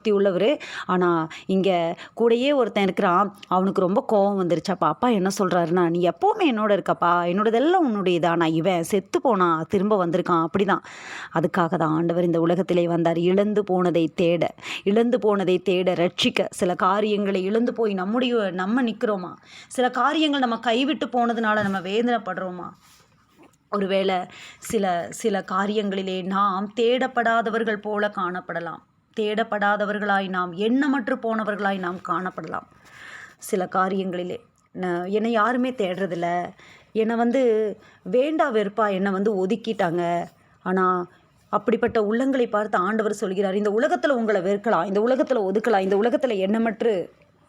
சக்தி உள்ளவர். ஆனால் இங்கே கூடயே ஒருத்தன் இருக்கிறான். அவனுக்கு ரொம்ப கோபம் வந்துருச்சாப்பா அப்பா என்ன சொல்கிறாருன்னா நீ எப்போவுமே என்னோட இருக்கப்பா. என்னோடதெல்லாம் உன்னுடையதா. ஆனால் இவன் செத்து போனான் திரும்ப வந்திருக்கான். அப்படி தான் அதுக்காக தான் ஆண்டவர் இந்த உலகத்திலே வந்தார். இழந்து போனதை தேட. இழந்து போனதை தேட ரட்சிக்க. சில காரியங்களை இழந்து போய் நம்முடைய நம்ம நிற்கிறோமா சில காரியங்கள் நம்ம கைவிட்டு போனதுனால நம்ம வேதனைப்படுறோமா? ஒருவேளை சில சில காரியங்களிலே நாம் தேடப்படாதவர்கள் போல காணப்படலாம். தேடப்படாதவர்களாய் நாம் எண்ணமற்று போனவர்களாய் நாம் காணப்படலாம். சில காரியங்களிலே என்னை யாருமே தேடுறதில்ல. என்னை வந்து வேண்டா வெறுப்பா என்னை வந்து ஒதுக்கிட்டாங்க. ஆனால் அப்படிப்பட்ட உள்ளங்களை பார்த்து ஆண்டவர் சொல்கிறார் இந்த உலகத்தில் உங்களை வெறுக்கலாம் இந்த உலகத்தில் ஒதுக்கலாம் இந்த உலகத்தில் எண்ணமற்று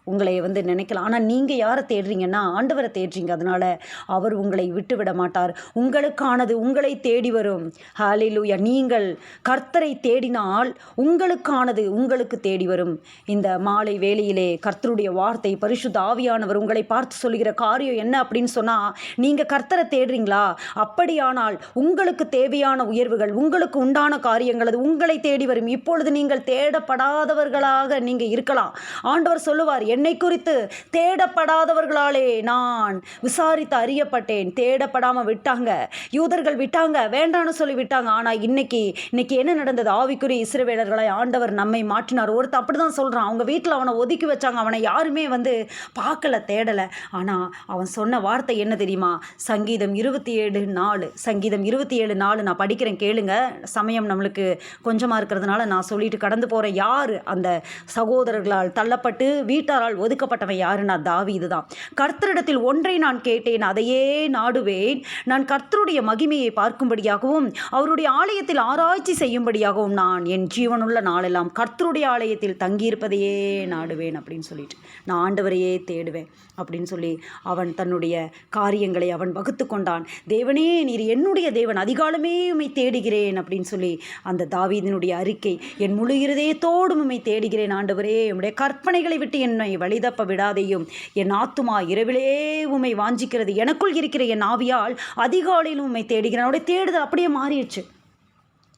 உங்களை வந்து நினைக்கலாம். ஆனால் நீங்கள் யாரை தேடுறீங்கன்னா ஆண்டவரை தேடுறீங்க. அதனால் அவர் உங்களை விட்டு விட மாட்டார். உங்களுக்கானது உங்களை தேடி வரும். ஹாலிலூயா நீங்கள் கர்த்தரை தேடினால் உங்களுக்கானது உங்களுக்கு தேடி வரும். இந்த மாலை வேலையிலே கர்த்தருடைய வார்த்தை பரிசுத்த ஆவியானவர் உங்களை பார்த்து சொல்லுகிற காரியம் என்ன அப்படின்னு சொன்னால் நீங்கள் கர்த்தரை தேடுறீங்களா? அப்படியானால் உங்களுக்கு தேவையான உயர்வுகள் உங்களுக்கு உண்டான காரியங்கள் அது உங்களை தேடி வரும். இப்பொழுது நீங்கள் தேடப்படாதவர்களாக நீங்கள் இருக்கலாம். ஆண்டவர் சொல்லுவார் என்னை குறித்து தேடப்படாதவர்களாலே நான் விசாரித்து அறியப்பட்டேன். தேடப்படாமல் விட்டாங்க. யூதர்கள் விட்டாங்க. வேண்டான்னு சொல்லி விட்டாங்க. ஆனால் இன்னைக்கு இன்னைக்கு என்ன நடந்தது? ஆவிக்குரிய இஸ்ரவேலர்களை ஆண்டவர் நம்மை மாற்றினார். ஒருத்தர் அப்படி தான் சொல்கிறான் அவங்க வீட்டில் அவனை ஒதுக்கி வச்சாங்க. அவனை யாருமே வந்து பார்க்கல தேடலை. ஆனால் அவன் சொன்ன வார்த்தை என்ன தெரியுமா? சங்கீதம் இருபத்தி ஏழு நாலு. சங்கீதம் இருபத்தி ஏழு நாலு. நான் படிக்கிறேன். கேளுங்க. சமயம் நம்மளுக்கு கொஞ்சமாக இருக்கிறதுனால நான் சொல்லிட்டு கடந்து போகிறேன் யார்? அந்த சகோதரர்களால் தள்ளப்பட்டு வீட்டார் கர்த்தரால் ஒதுக்கப்பட்டவன் யாருன்னா தாவி இதுதான் கர்த்தரிடத்தில் ஒன்றை நான் கேட்டேன் அதையே நாடுவேன். நான் கர்த்தருடைய மகிமையை பார்க்கும்படியாகவும் அவருடைய ஆலயத்தில் ஆராய்ச்சி செய்யும்படியாகவும் நான் என் ஜீவனுள்ள நாளெல்லாம் கர்த்தருடைய ஆலயத்தில் தங்கியிருப்பதையே நாடுவேன் அப்படின்னு சொல்லிட்டு நான் ஆண்டவரையே தேடுவேன் அப்படின்னு சொல்லி அவன் தன்னுடைய காரியங்களை அவன் வகுத்து கொண்டான். தேவனே நீர் என்னுடைய தேவன் அதிகாலமே உமை தேடுகிறேன் அப்படின்னு சொல்லி அந்த தாவீதினுடைய அறிக்கை என் முழு இருதயத்தோடும் உமை தேடுகிறேன் ஆண்டவரே உம்முடைய கற்பனைகளை விட்டு என்னை வழிதப்ப விடாதையும். என் ஆத்துமா இரவிலே உமை வாஞ்சிக்கிறது. எனக்குள் இருக்கிற என் ஆவியால் அதிகாலையில் உண்மை தேடுகிறேன். அவனுடைய தேடுதல் அப்படியே மாறிடுச்சு.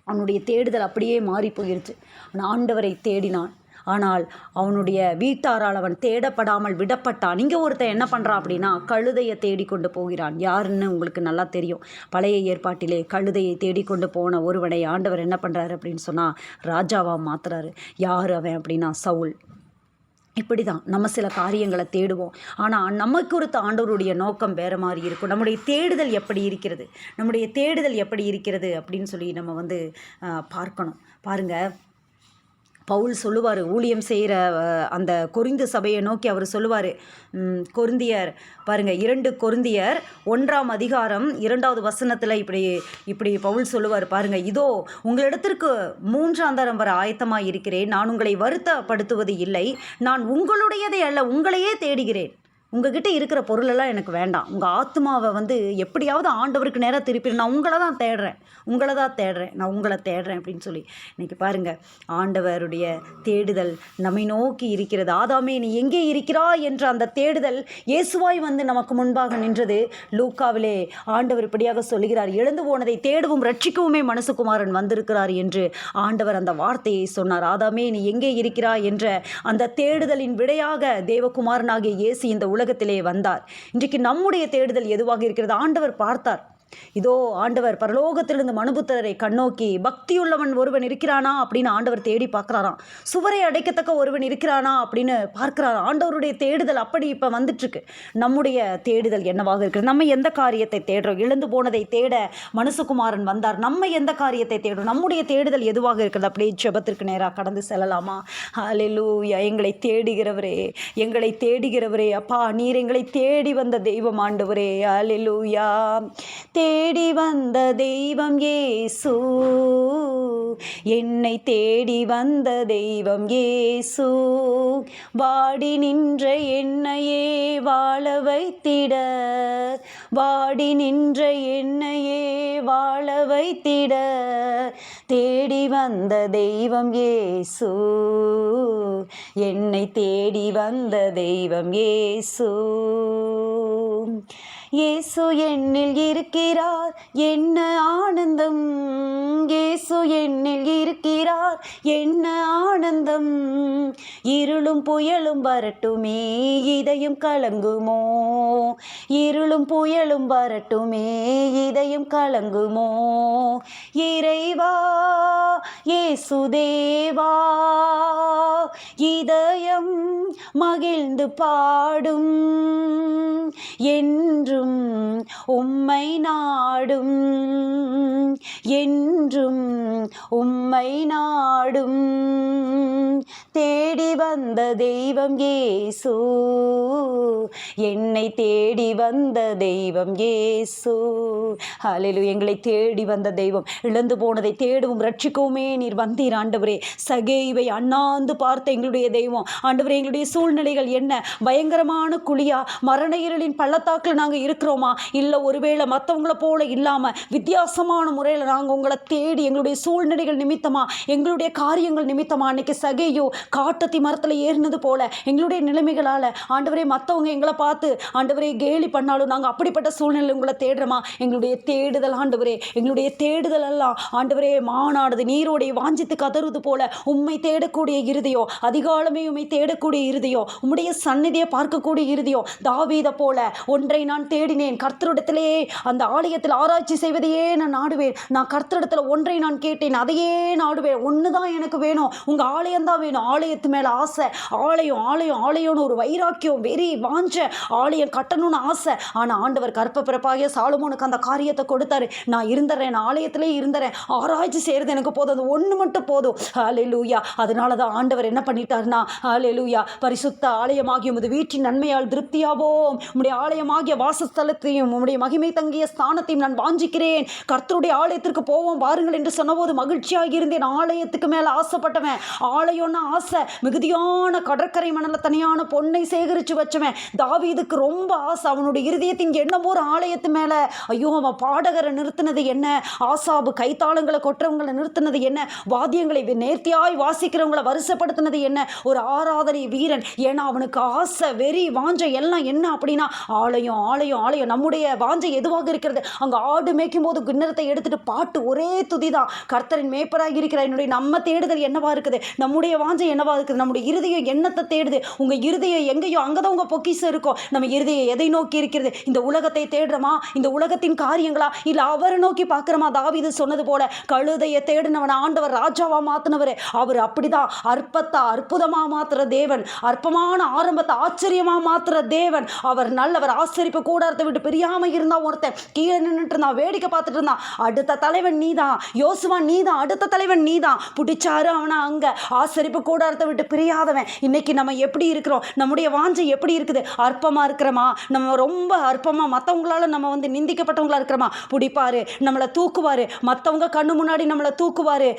அவனுடைய தேடுதல் அப்படியே மாறி போயிருச்சு அவன் ஆண்டவரை தேடினான். ஆனால் அவனுடைய வீட்டாரால் அவன் தேடப்படாமல் விடப்பட்டான். இங்கே ஒருத்தன் என்ன பண்ணுறான் அப்படின்னா கழுதையை தேடிக்கொண்டு போகிறான். யாருன்னு உங்களுக்கு நல்லா தெரியும். பழைய ஏற்பாட்டிலே கழுதையை தேடிக்கொண்டு போன ஒருவனை ஆண்டவர் என்ன பண்ணுறாரு அப்படின்னு சொன்னால் ராஜாவா மாத்துறாரு. யார் அவன் அப்படின்னா சவுல். இப்படி தான் நம்ம சில காரியங்களை தேடுவோம். ஆனால் நமக்கு ஒருத்த ஆண்டவருடைய நோக்கம் வேறு மாதிரி இருக்கும். நம்முடைய தேடுதல் எப்படி இருக்கிறது? நம்முடைய தேடுதல் எப்படி இருக்கிறது? அப்படின்னு சொல்லி நம்ம வந்து பார்க்கணும். பாருங்கள் பவுல் சொல்லுவார் ஊழியம் செய்கிற அந்த கொரிந்து சபையை நோக்கி அவர் சொல்லுவார் கொருந்தியர் பாருங்கள் இரண்டு கொருந்தியர் ஒன்றாம் அதிகாரம் இரண்டாவது வசனத்தில் இப்படி இப்படி பவுல் சொல்லுவார் பாருங்கள் இதோ உங்களிடத்திற்கு மூன்றாம் தரம் வர ஆயத்தமாக இருக்கிறேன் நான் உங்களை வருத்தப்படுத்துவது இல்லை நான் உங்களுடையதை அல்ல உங்களையே தேடுகிறேன். உங்ககிட்ட இருக்கிற பொருளெல்லாம் எனக்கு வேண்டாம். உங்கள் ஆத்மாவை வந்து எப்படியாவது ஆண்டவருக்கு நேராக திருப்பி நான் உங்களை தான் தேடுறேன். உங்களை தான் தேடுறேன். நான் உங்களை தேடுறேன் அப்படின்னு சொல்லி. இன்னைக்கு பாருங்கள் ஆண்டவருடைய தேடுதல் நம்மை நோக்கி இருக்கிறது. ஆதாமே நீ எங்கே இருக்கிறாய் என்ற அந்த தேடுதல் இயேசுவாய் வந்து நமக்கு முன்பாக நின்றது. லூக்காவிலே ஆண்டவர் இப்படியாக சொல்லுகிறார். எழுந்து போனதை தேடவும் ரட்சிக்கவுமே மனசுகுமாரன் வந்திருக்கிறார் என்று ஆண்டவர் அந்த வார்த்தையை சொன்னார். ஆதாமே நீ எங்கே இருக்கிறாய் என்ற அந்த தேடுதலின் விடையாக தேவகுமாரனாகிய இயேசு இந்த உலகத்திலே வந்தார். இன்றைக்கு நம்முடைய தேடுதல் எதுவாக இருக்கிறது? ஆண்டவர் பார்த்தார். இதோ ஆண்டவர் பரலோகத்திலிருந்து மனுபுத்திரரை கண்ணோக்கி பக்தியுள்ளவன் ஒருவன் இருக்கிறானா அப்படின்னு ஆண்டவர் தேடி பார்க்குறாராம். சுவரை அடைக்கத்தக்க ஒருவன் இருக்கிறானா அப்படின்னு பார்க்குறாராம் ஆண்டவருடைய தேடுதல் அப்படி இப்போ வந்துட்டுருக்கு. நம்முடைய தேடுதல் என்னவாக இருக்குது நம்ம எந்த காரியத்தை தேடுறோம்? இழந்து போனதை தேட மனுசுகுமாரன் வந்தார். நம்ம எந்த காரியத்தை தேடுறோம்? நம்முடைய தேடுதல் எதுவாக இருக்கிறது? அப்படியே ஜெபத்திற்கு நேராக கடந்து செல்லலாமா? அலிலூயா எங்களை தேடுகிறவரே எங்களை தேடுகிறவரே. அப்பா நீர் எங்களை தேடி வந்த தெய்வம் ஆண்டவரே. ஹalleluya தேடி வந்த தெய்வம் ஏசு. என்னை தேடி வந்த தெய்வம் ஏசு. வாடி நின்ற என்னையே வாழ வைத்திட. வாடி நின்ற என்னையே வாழ வைத்திட. தேடி வந்த தெய்வம் ஏசு. என்னை தேடி வந்த தெய்வம் ஏசு. இயேசு என்னில் இருக்கிறார். என்ன ஆனந்தம்? இயேசு என்னில் இருக்கிறார். என்ன ஆனந்தம்? இருளும் புயலும் வரட்டுமே. இதயம் கலங்குமோ? இருளும் புயலும் வரட்டுமே. இதயம் கலங்குமோ? இறைவா இயேசுதேவா இதயம் மகிழ்ந்து பாடும் என்றும் உம்மை நாடும் என்றும் உம்மை நாடும். தேடி வந்த தெய்வம் ஏசு என்னை தேடி வந்த தெய்வம் ஏசு. ஹalleluya எங்களை தேடி வந்த தெய்வம் இழந்து போனதை தேடவும் ரட்சிக்கவுமே நீர் வந்தீர் ஆண்டவரே. சகேவை அண்ணாந்து பார்த்த எங்களுடைய தெய்வம். ஆண்டவரே எங்களுடைய சூழ்நிலைகள் என்ன? பயங்கரமான குழியா? மரண இருளின் பள்ளத்தாக்கில் நாங்கள் இருக்கிறோமா? இல்லை ஒருவேளை மற்றவங்கள போல இல்லாமல் வித்தியாசமான முறையில் நாங்கள் உங்களை தேடி எங்களுடைய சூழ்நிலைகள் நிமித்தமா எங்களுடைய காரியங்கள் நிமித்தமா அன்னைக்கு சகையோ காட்டத்தி மரத்தில் ஏறினது போல எங்களுடைய நிலைமைகளால் ஆண்டவரே மற்றவங்க எங்களை பார்த்து ஆண்டவரே கேலி பண்ணாலும் நாங்கள் அப்படிப்பட்ட சூழ்நிலை உங்களை தேடுறோமா? எங்களுடைய தேடுதல் ஆண்டவரே எங்களுடைய தேடுதல் எல்லாம் ஆண்டவரே மாநாடுது நீரோடைய வாஞ்சித்து கதறுவது போல உண்மை தேடக்கூடிய இருதயம் அதிகாலமே உண்மை தேடக்கூடிய இருதயம் உம்முடைய சந்நிதியை பார்க்கக்கூடிய இறுதியோ தாவீத போல ஒன்றை நான் தேடினேன். கர்த்தரிடத்திலே அந்த ஆலயத்தில் ஆராய்ச்சி செய்வதையே நான் நாடுவேன். நான் கர்த்தரிடத்தில் ஒன்றை நான் கேட்டேன். அதையே நாடுவேன். ஒன்று தான் எனக்கு வேணும். உங்கள் ஆலயம் தான் வேணும். ஆலயத்து மேலே ஆசை. ஆலயம் ஆலயம் ஆலயம்னு ஒரு வைராக்கியம் வெறி வாஞ்ச ஆலயம் கட்டணும்னு ஆசை. ஆனால் ஆண்டவர் கற்ப பிறப்பாகிய சாலுமோனுக்கு அந்த காரியத்தை கொடுத்தாரு. நான் இருந்துறேன். நான் ஆலயத்திலே இருந்துறேன். ஆராய்ச்சி செய்கிறது எனக்கு போதும். அது ஒன்று மட்டும் போதும். ஹலே லூயா அதனால தான் ஆண்டவர் என்ன பண்ணிட்டாருன்னா ஹலே லூயா பரிசுத்த ஆலயமாகிய உமது வீட்டின் நன்மையால் திருப்தியாவோம். உம்முடைய ஆலயமாகிய வாசஸ்தலத்தையும் உம்முடைய மகிமை தங்கிய ஸ்தானத்தையும் நான் வாஞ்சிக்கிறேன். கர்த்தருடைய ஆலயத்திற்கு போவோம் பாருங்கள் என்று சொன்னபோது மகிழ்ச்சியாக இருந்தேன் ஆலயத்துக்கு மேலே ஆசைப்பட்டவன் ஆலயம்னா ஆசை மிகுதியான கடற்கரை மணல தனியான பொண்ணை சேகரித்து வச்சவன். தாவீதுக்கு ரொம்ப ஆசை அவனுடைய இருதயத்தின் எண்ணம் ஒரு ஆலயத்து மேலே. ஐயோ அவன் பாடகரை நிறுத்தினது என்ன? ஆசாபு கைத்தாளங்களை கொட்டுறவங்களை நிறுத்தினது என்ன? வாத்தியங்களை நேர்த்தியாய் வாசிக்கிறவங்களை வருஷப்படுத்தினது என்ன? ஒரு ஆராதனை வீரன் ஏன்னா அவனுக்கு ஆசை வெறி வாஞ்சை எல்லாம் என்ன அப்படின்னா ஆலயம் ஆலயம் ஆலயம். நம்முடைய வாஞ்சை எதுவாக இருக்கிறது? அங்கே ஆடு மேய்க்கும் போது கிண்ணறத்தை எடுத்துட்டு பாட்டு ஒரே துதி தான் கர்த்தரின் மேய்ப்பராக இருக்கிற என்னுடைய நம்ம தேடுதல் என்னவா இருக்குது? நம்முடைய வாஞ்சை என்னவா இருக்குது? நம்முடைய இருதயம் எண்ணத்தை தேடுது. உங்கள் இருதயம் எங்கேயோ அங்கே தான் உங்கள் பொக்கிசம் இருக்கும் நம்ம இருதயம் எதை நோக்கி இருக்கிறது? இந்த உலகத்தை தேடுறோமா? இந்த உலகத்தின் காரியங்களா? இல்லை அவரை நோக்கி பார்க்குறோமா? தாவிது சொன்னது போல கழுதையை தேடினவன் ஆண்டவர் ராஜாவா மாத்தினவர். அவர் அப்படிதான் அற்பத்தா அற்புதமாக மாத்துற தேவன். அற்பமான ஆரம்பத்தை ஆச்சரியமாக மாத்துற தேவன். அவர் நல்லவர் ஆச்சரிப்பு கூடாரத்தை விட்டு பிரியாமல் இருந்தால் ஒருத்தன் கீழே நின்றுட்டு இருந்தான் வேடிக்கை பார்த்துட்டு இருந்தான். அடுத்த தலைவன் நீ தான் யோசுவா நீ தான் அடுத்த தலைவன் நீ தான் பிடிச்சாரு அவனை அங்கே. ஆச்சரிப்பு கூடாரத்தை விட்டு பிரியாதவன். இன்னைக்கு நம்ம எப்படி இருக்கிறோம்? நம்முடைய வாஞ்சை எப்படி இருக்குது? அற்பமாக இருக்கிறோமா? நம்ம ரொம்ப அற்பமாக மற்றவங்களால நம்ம வந்து நிந்திக்கப்பட்டவங்களா இருக்கிறோமா? பிடிப்பாரு நம்மளை தூக்குவாரு. மற்றவங்க கண்ணு முன்னாடி நம்மளை தூக்குவாரு.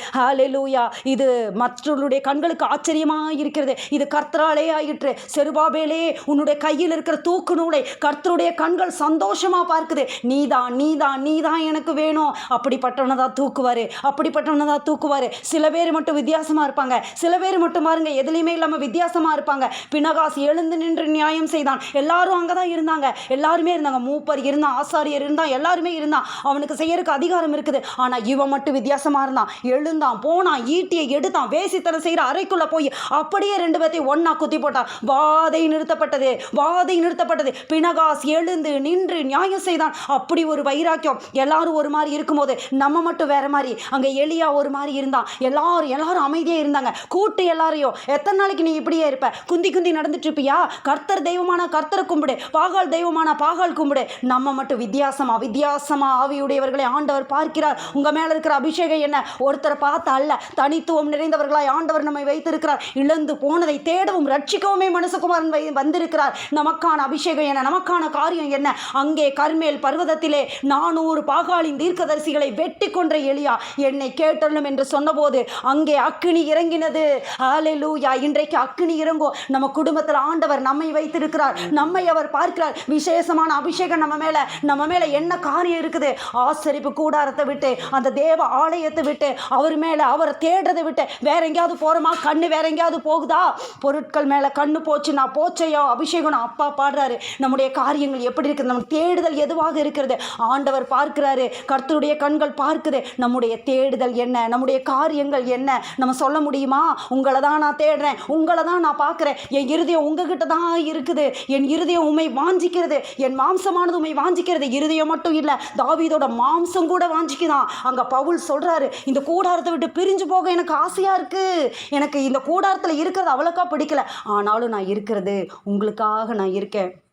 லூயா இது மற்றவர்களுடைய கண்களுக்கு ஆச்சரியமாக இருக்கிறது. இது கர்த்தராலே ஆயிற்று. செருபாபேலே உன்னுடைய கையில் இருக்கிற தூக்கு நூலை கர்த்தருடைய கண்கள் சந்தோஷமா பார்க்குது. நீதான் நீதான் நீதான் எனக்கு வேணும். அப்படிப்பட்டவனை தான் தூக்குவாரு. அப்படிப்பட்டவனை தான் தூக்குவாரு. சில பேர் மட்டும் வித்தியாசமா இருப்பாங்க. சில பேர் மட்டும் பாருங்க எதுலையுமே இல்லாமல் வித்தியாசமாக இருப்பாங்க. பினகாஸ் எழுந்து நின்று நியாயம் செய்தான். எல்லாரும் அங்கே தான் இருந்தாங்க. எல்லாருமே இருந்தாங்க. மூப்பர் இருந்தான் ஆசாரியர் இருந்தான் எல்லாருமே இருந்தான். அவனுக்கு செய்யறதுக்கு அதிகாரம் இருக்குது. ஆனால் இவன் மட்டும் வித்தியாசமாக இருந்தான். எழுந்தான் போனான் ஈட்டியை எடுத்தான் வேசித்தனம் செய்கிற அறைக்குள்ளே போய் அப்படியே ரெண்டு பேர்த்தையும் ஒன்றா குத்தி போட்டான். வாதை நிறுத்தப்பட்டது வாதை நிறுத்தப்பட்டது. பினகாஸ் எழுந்து நின்று நியாயம் செய்தான். அப்படி ஒரு வைராக்கியம். எல்லாரும் ஒரு மாதிரி இருக்கும்போது நம்ம மட்டும் வேற மாதிரி. அங்க எளியா ஒரு மாதிரி இருந்தான். எல்லாரும் எல்லாரும் அமைதியா இருந்தாங்க. கூட்டு எல்லாரையும் எத்தனை நாளைக்கு நீ இப்படியே இருப்ப? குந்தி குந்தி நடந்துட்டு இருப்பியா? கர்த்தர் தெய்வமான கர்த்தரை கும்பிடு. பாகால் தெய்வமான பாகால் கும்பிடு. நம்ம மட்டும் வித்தியாசமா வித்தியாசமா ஆவியுடையவர்களை ஆண்டவர் பார்க்கிறார். உங்க மேல இருக்கிற அபிஷேகம் என்ன? ஒருத்தரை பார்த்து அல்ல. தனித்துவம் நிறைந்தவர்களாய் ஆண்டவர் நம்மை வைத்திருக்கிறார். இழந்து போனதை தேடவும் ரட்சிக்கவுமே மனுஷகுமாரன் வந்திருக்கிறார். நமக்கான அபிஷேகம் என்ன? நமக்கான காரியம் என்ன? அங்கே கர்மேல் பர்வதத்திலே நானூறு பாகாலின் தீர்க்கதரிசிகளை வெட்டி கொன்ற எளியா என்னை கேட்டலும் என்று சொன்னபோது அங்கே அக்கினி இறங்கினது. ஆலெலூயா இன்றைக்கு அக்கினி இறங்கும் நம்ம குடும்பத்தில் ஆண்டவர் நம்மை வைத்திருக்கிறார். நம்மை அவர் பார்க்கிறார். விசேஷமான அபிஷேகம் நம்ம மேலே நம்ம மேலே என்ன காரியம் இருக்குது? ஆசரிப்பு கூடாரத்தை விட்டு அந்த தேவ ஆலயத்தை விட்டு அவர் மேலே அவரை தேடுறதை விட்டு வேற எங்கேயாவது போகிறோமா கண்ணு வேற எங்கேயாவது போகுதா? பொருட்கள் மேலே கண்ணு போச்சு நான் போச்சையோ? அபிஷேகம் அப்பா பாடுறாரு. நம்முடைய காரியங்கள் எப்படி இருக்குது? நம்ம தேடுதல் எதுவாக இருக்கிறது? ஆண்டவர் பார்க்கிறாரு. கர்த்தருடைய கண்கள் பார்க்குது. நம்முடைய தேடுதல் என்ன? நம்முடைய காரியங்கள் என்ன? நம்ம சொல்ல முடியுமா? உங்களை தான் நான் தேடுறேன். உங்களை தான் நான் பார்க்குறேன். என் இருதயம் உங்ககிட்ட தான் இருக்குது. என் இருதயம் உண்மை வாஞ்சிக்கிறது. என் மாம்சமானது உண்மை வாஞ்சிக்கிறது. இருதயம் மட்டும் இல்லை தாவீதோட மாம்சம் கூட வாஞ்சிக்குதான் அங்கே பவுல் சொல்கிறாரு இந்த கூடாரத்தை விட்டு பிரிஞ்சு போக எனக்கு ஆசையாக இருக்குது எனக்கு இந்த கூடாரத்தில் இருக்கிறது அவ்வளோக்கா பிடிக்கல. ஆனாலும் நான் இருக்கிறது உங்களுக்காக நான் இருக்கேன்.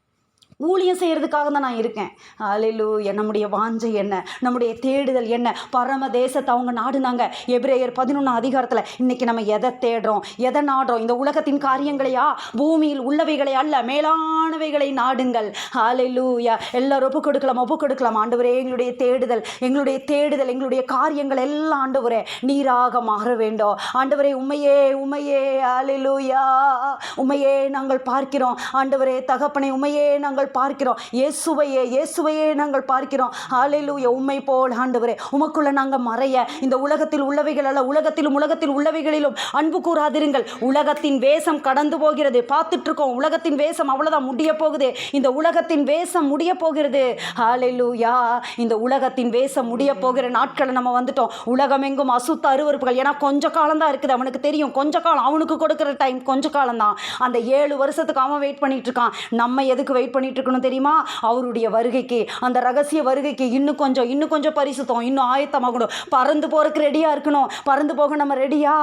ஊழியம் செய்கிறதுக்காக தான் நான் இருக்கேன். அலிலு நம்முடைய வாஞ்சை என்ன? நம்முடைய தேடுதல் என்ன? பரம தேசத்தை அவங்க நாடுனாங்க. எபிரேயர் பதினொன்று அதிகாரத்தில் இன்னைக்கு நம்ம எதை தேடுறோம்? எதை நாடுறோம்? இந்த உலகத்தின் காரியங்களையா? பூமியில் உள்ளவைகளை அல்ல மேலானவைகளை நாடுங்கள். அலிலூயா எல்லாரும் ஒப்பு கொடுக்கலாம் ஒப்பு கொடுக்கலாம். ஆண்டவரே எங்களுடைய தேடுதல் எங்களுடைய தேடுதல் எங்களுடைய காரியங்கள் எல்லாம் ஆண்டவரே நீராக மாற வேண்டும். ஆண்டவரே உண்மையே உண்மையே. அலிலூயா உண்மையே நாங்கள் பார்க்கிறோம். ஆண்டவரே தகப்பனை உண்மையே நாங்கள் பார்க்கிறோம். இயேசுவையே இயேசுவையே நாங்கள் பார்க்கிறோம். ஆலையிலூய உம்மை போல் ஆண்டவரே உமக்குள்ள நாங்கள் மறைய இந்த உலகத்தில் உள்ளவைகள் அல்ல உலகத்திலும் உலகத்தில் உள்ளவைகளிலும் அன்பு கூறாதிருங்கள். உலகத்தின் வேஷம் கடந்து போகிறது. பார்த்துட்டு இருக்கோம் உலகத்தின் வேஷம் அவ்வளோதான் முடிய போகுது. இந்த உலகத்தின் வேஷம் முடிய போகிறது. ஆலையிலூயா இந்த உலகத்தின் வேஷம் முடிய போகிற நாட்களை நம்ம வந்துட்டோம். உலகம் எங்கும் அசுத்த அருவருப்புகள். ஏன்னா கொஞ்ச காலம் தான் இருக்குது. அவனுக்கு தெரியும். கொஞ்ச காலம் அவனுக்கு கொடுக்குற டைம் கொஞ்ச காலம் தான் அந்த ஏழு வருஷத்துக்கு அவன் வெயிட் பண்ணிட்டு இருக்கான் நம்ம எதுக்கு வெயிட் பண்ணிட்டு இருக்கணும் தெரியுமா? அவருடைய வருகைக்கு அந்த ரகசிய வருகைக்கு இன்னும் கொஞ்சம் இன்னும் கொஞ்சம் பரிசுத்தம் இன்னும் ஆயத்தமாகணும். பறந்து போறதுக்கு ரெடியாக இருக்கணும். பறந்து போக நம்ம ரெடியா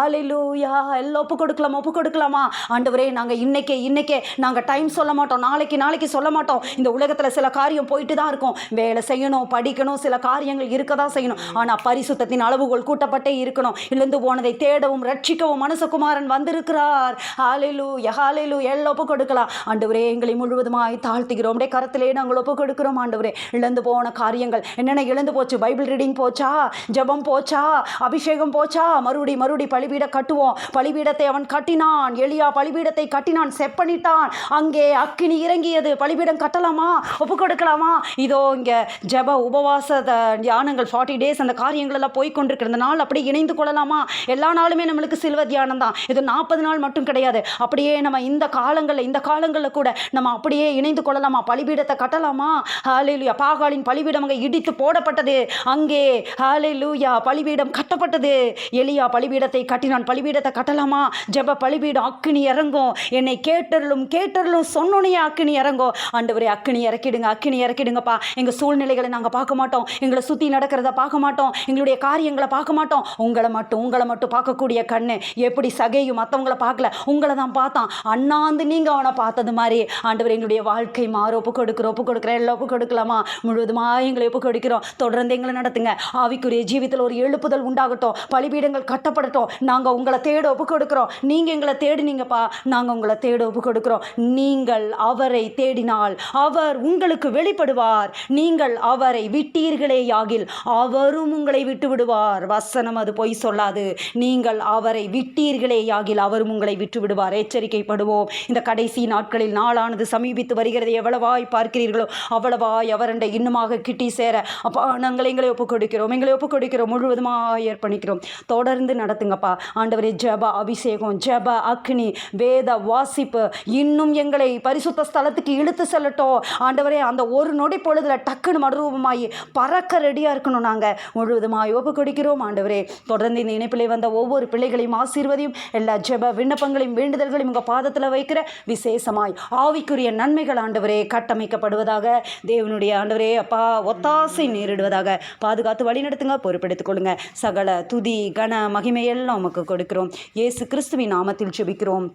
ஆலையிலூயா எல்லாம் ஒப்பு கொடுக்கலாமா ஒப்பு கொடுக்கலாமா? ஆண்டவரே நாங்கள் இன்னைக்கே இன்னைக்கே நாங்கள் டைம் சொல்ல மாட்டோம் நாளைக்கு நாளைக்கு சொல்ல மாட்டோம். இந்த உலகத்தில் சில காரியம் போயிட்டு தான் இருக்கும். வேலை செய்யணும் படிக்கணும் சில காரியங்கள் இருக்க தான் செய்யணும். ஆனால் பரிசுத்தத்தின் அளவுகோல் கூட்டப்பட்டே இருக்கணும். இழந்து போனதை தேடவும் ரட்சிக்கவும் மனுசகுமாரன் வந்திருக்கிறார். ஹாலேலு யஹாலேலு எல்லாம் ஒப்பு கொடுக்கலாம். ஆண்டவரே எங்களை முழுவதுமாய் தாழ்த்துகிறோம். அப்படியே கரத்திலே நாங்கள் ஒப்பு கொடுக்கிறோம் ஆண்டவரே. இழந்து போன காரியங்கள். என்னென்ன இழந்து போச்சு? பைபிள் ரீடிங் போச்சா? ஜெபம் போச்சா? அபிஷேகம் போச்சா? மறுபடி மறுபடி பலிபீட கட்டுவோம். பலிபீடத்தை அவன் கட்டினான். எளியா பலிபீடத்தை கட்டினான். செப்பனிட்டான். அங்கே அக்கினி இறங்கியது. பழிபீடம் கட்டலாமா? ஒப்பு கொடுக்கலாமா? இதோ இங்கே ஜெப உபவாச தியானங்கள் ஃபார்ட்டி டேஸ் அந்த காரியங்கள் எல்லாம் போய் கொண்டிருக்கிற இந்த நாள் அப்படி இணைந்து கொள்ளலாமா? எல்லா நாளுமே நம்மளுக்கு சில்வ தியானம் தான் இது நாற்பது நாள் மட்டும் கிடையாது. அப்படியே நம்ம இந்த காலங்களில் இந்த காலங்களில் கூட நம்ம அப்படியே இணைந்து கொள்ளலாமா? பலிபீடத்தை கட்டலாமா? ஹாலேலுயா பாகாலின் பலிபீடம் அங்கே இடித்து போடப்பட்டது. அங்கே ஹாலேலுயா பலிபீடம் கட்டப்பட்டது. எலியா பலிபீடத்தை கட்டினான். பலிபீடத்தை கட்டலாமா? ஜெப பலிபீடம் அக்கினி இறங்கும். என்னை கேட்டருளும் கேட்டருளும் சொன்னோனே அக்கினி இறங்கும். ஆண்டவரே அக்கினி இறக்கிடுங்க அக்கினி இறக்கிடுங்கப்பா. எங்கள் சூழ்நிலைகளை நாங்கள் பார்க்க மாட்டோம். எங்களை சுற்றி நடக்கிறத பார்க்க மாட்டோம். எங்களுடைய காரியங்களை பார்க்க மாட்டோம். உங்களை மட்டும் உங்களை மட்டும் பார்க்கக்கூடிய கண்ணு எப்படி சகையும் மற்றவங்கள பார்க்கல? உங்களை தான் பார்த்தான். அண்ணாந்து நீங்கள் அவனை பார்த்தது மாதிரி. ஆண்டவர் எங்களுடைய வாழ்க்கை மாற ஒப்பு கொடுக்குறோம் ஒப்பு கொடுக்குறேன் எல்லாம் ஒப்பு கொடுக்கலாமா முழுவதுமாக எங்களை ஒப்பு கொடுக்கிறோம் தொடர்ந்து எங்களை நடத்துங்க. ஆவிக்குரிய ஜீவித்தில் ஒரு எழுப்புதல் உண்டாகட்டும். பலிபீடங்கள் கட்டப்படட்டும். நாங்கள் உங்களை தேட ஒப்பு கொடுக்குறோம் நீங்கள் எங்களை தேடினீங்கப்பா. நாங்கள் உங்களை தேட ஒப்பு கொடுக்குறோம் நீங்கள் அவரை தேடினால் அவர் உங்களுக்கு வெளிப்படுவார். நீங்கள் அவரை விட்டீர்களே யாகில் அவரும் உங்களை விட்டு விடுவார் வசனம் அது பொய் சொல்லாது. நீங்கள் அவரை விட்டீர்களே யாகில் அவரும் உங்களை விட்டு விடுவார் எச்சரிக்கைப்படுவோம். இந்த கடைசி நாட்களில் நாளானது சமீபித்து வருகிறது. எவ்வளவாய் பார்க்கிறீர்களோ அவ்வளவாய் அவரண்டை இன்னுமாக கிட்டி சேர. அப்பா நாங்கள் எங்களை ஒப்புக் கொடுக்கிறோம் எங்களை ஒப்புக் கொடுக்கிறோம் முழுவதுமாக ஏற்பணிக்கிறோம் தொடர்ந்து நடத்துங்கப்பா. ஆண்டவரே ஜெப அபிஷேகம் ஜெப அக்னி வேத வாசிப்பு இன்னும் எங்களை பரிசுத்த ஸ்தலத்துக்கு இழுத்து செல்லட்டும். ஆண்டவரே அந்த ஒரு நொடி பொழுதுல டக்குன்னு மறுரூபமாகி பறக்க ரெடியாக இருக்கணும் நாங்கள் முழுவதுமாய் ஒப்பு கொடுக்கிறோம் ஆண்டவரே தொடர்ந்து இந்த இணைப்பிலே வந்த ஒவ்வொரு பிள்ளைகளையும் ஆசீர்வதியும் எல்லா ஜெப விண்ணப்பங்களையும் வேண்டுதல்களையும் உங்கள் பாதத்தில் வைக்கிற விசேஷமாய் ஆவிக்குரிய நன்மைகள் ஆண்டவரே கட்டமைக்கப்படுவதாக தேவனுடைய ஆண்டவரே அப்பா ஒத்தாசை நேரிடுவதாக பாதுகாத்து வழிநடத்துங்க பொறுப்பெடுத்துக் கொள்ளுங்க. சகல துதி கன மகிமையெல்லாம் உமக்கு கொடுக்கிறோம். இயேசு கிறிஸ்துவின் நாமத்தில் ஜெபிக்கிறோம்.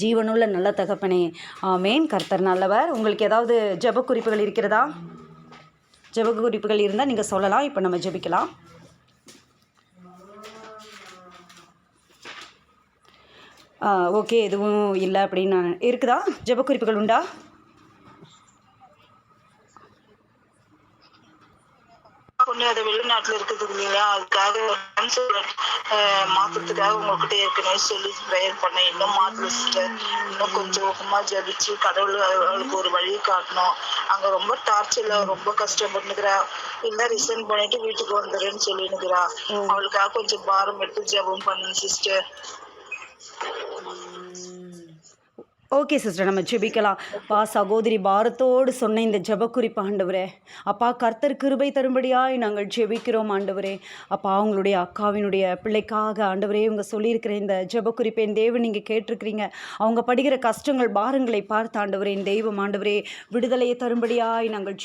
ஜீவனுள்ள நல்ல தகப்பனே மேன் கர்த்தர் நல்லவர். உங்களுக்கு ஏதாவது ஜெப குறிப்புகள் இருக்கிறதா? ஜப குறிப்புகள் இருந்தால் நீங்கள் சொல்லலாம். இப்போ நம்ம ஜெபிக்கலாம். ஓகே. எதுவும் இல்லை அப்படின்னு நான் இருக்குதா? ஜெப குறிப்புகள் உண்டா? பொண்ணு அது வெளிநாட்டுல இருக்குது இல்லையா அதுக்காக கேன்சர் மாத்துறதுக்காக உங்ககிட்ட ஏற்கனவே சொல்லி ப்ரேயர் பண்ணேன். இன்னும் மாத்தல சிஸ்டர் இன்னும் கொஞ்சம் ஓப்பமா ஜபிச்சு கடவுள் அவ- அவளுக்கு ஒரு வழி காட்டணும். அங்க ரொம்ப டார்ச்சர்ல ரொம்ப கஷ்டப்பட்டுக்கிறா. இல்ல ரிசைன் பண்ணிட்டு வீட்டுக்கு வந்துடுறேன்னு சொல்லினுக்கிறா அவளுக்காக கொஞ்சம் பாரம் எடுத்து ஜெபம் பண்ணுங்க சிஸ்டர் ஓகே சிஸ்டர் நம்ம ஜெபிக்கலாம். பா சகோதரி பாரத்தோடு சொன்ன இந்த ஜபக்குறிப்பு ஆண்டவரே. அப்பா கர்த்தர் கிருபை தரும்படியாய் நாங்கள் ஜெபிக்கிறோம் ஆண்டவரே. அப்பா அவங்களுடைய அக்காவினுடைய பிள்ளைக்காக ஆண்டவரே இவங்க சொல்லியிருக்கிற இந்த ஜபக்குறிப்பை என் தேவன் நீங்கள் கேட்டிருக்கிறீங்க. அவங்க படுகிற கஷ்டங்கள் பாரங்களை பார்த்து ஆண்டவரே என் தெய்வம் ஆண்டவரே. விடுதலையை தரும்படியாய் நாங்கள்